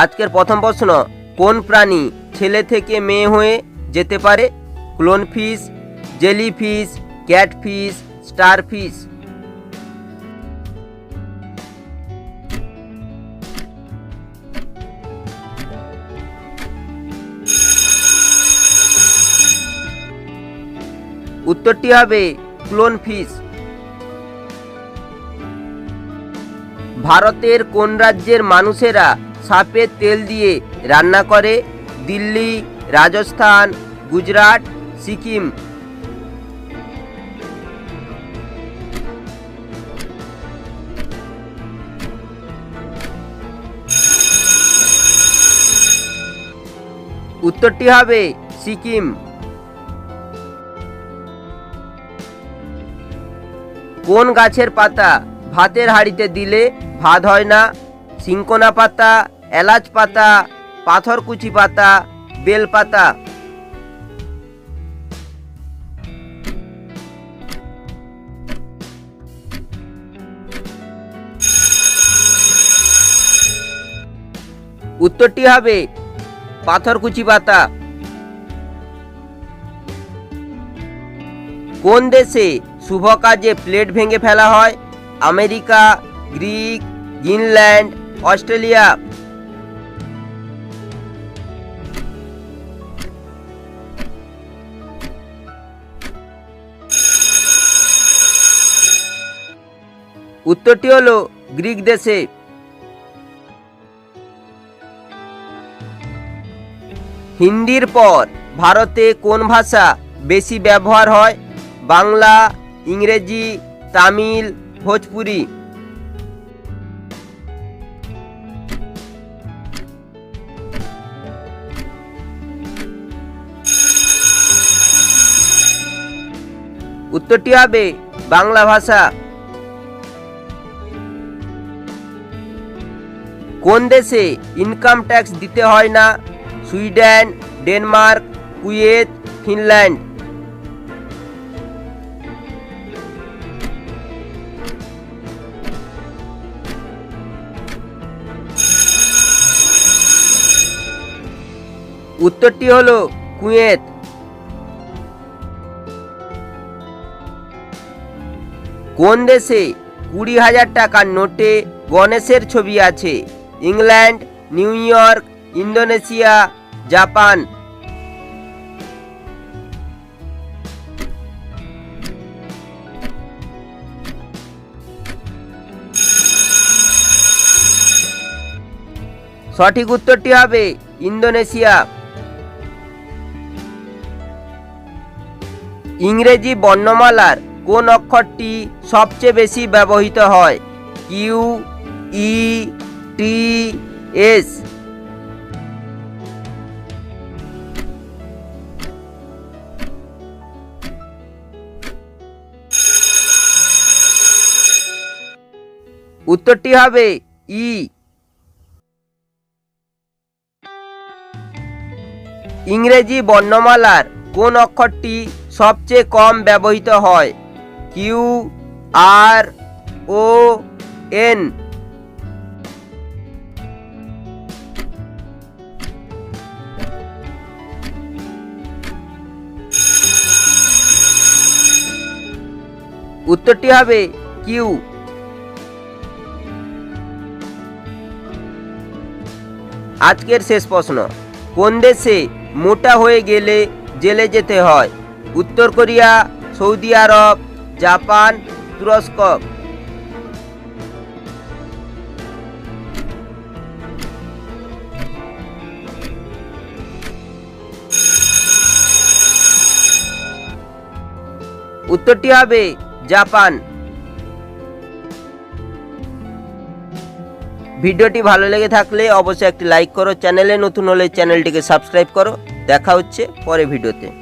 আজকের প্রথম প্রশ্ন, কোন প্রাণী ছেলে থেকে মেয়ে হয়ে যেতে পারে? ক্লোনফিশ জেলিফিশ ক্যাটফিশ স্টারফিশ উত্তরটি হবে ক্লোনফিশ ভারতের কোন রাজ্যের মানুষেরা সাপের তেল দিয়ে রান্না করে দিল্লি, রাজস্থান, গুজরাট, সিকিম। উত্তরটি হবে সিকিম। কোন গাছের পাতা ভাতের হাঁড়িতে দিলে ভাত হয় না? সিঙ্কোনা পাতা, এলাচ পাতা পাথরকুচি পাতা, বেল পাতা। উত্তরটি হবে পাথরকুচি পাতা। কোন দেশে শুভ কাজে প্লেট ভেঙে ফেলা হয়? America, Greek, Greenland Australia. উত্তরটি হলো গ্রিক দেশে। হিন্দির পর ভারতে কোন ভাষা বেশি ব্যবহার হয়? বাংলা, ইংরেজি, তামিল, ভোজপুরি। উত্তরটি হবে বাংলা ভাষা। কোন দেশে ইনকাম ট্যাক্স দিতে হয় না? Sweden, Denmark, Kuwait, Finland. উত্তরটি হলো কুয়েত। কোন দেশে কুড়ি হাজার টাকার নোটে গণেশের ছবি আছে? England, New York, Indonesia, Japan. সঠিক উত্তরটি হবে ইন্দোনেশিয়া। ইংরেজি বর্ণমালার কোন অক্ষরটি সবচেয়ে বেশি ব্যবহৃত হয়? কিউ ই টি এস উত্তরটি হবে ই ইংরেজি বর্ণমালার কোন অক্ষরটি সবচেয়ে কম ব্যবহৃত হয়? কিউ আর ও এন উত্তরটি হবে কিউ আজকের শেষ প্রশ্ন। কোন দেশে মোটা হয়ে গেলে জেলে যেতে হয়? উত্তর কোরিয়া, সৌদি আরব জাপান তুরস্ক। উত্তরটি হবে জাপান। ভিডিওটি ভালো লেগে থাকলে অবশ্যই একটি লাইক করো, চ্যানেলে নতুন হলে চ্যানেলটিকে সাবস্ক্রাইব করো। দেখা হচ্ছে পরে ভিডিওতে।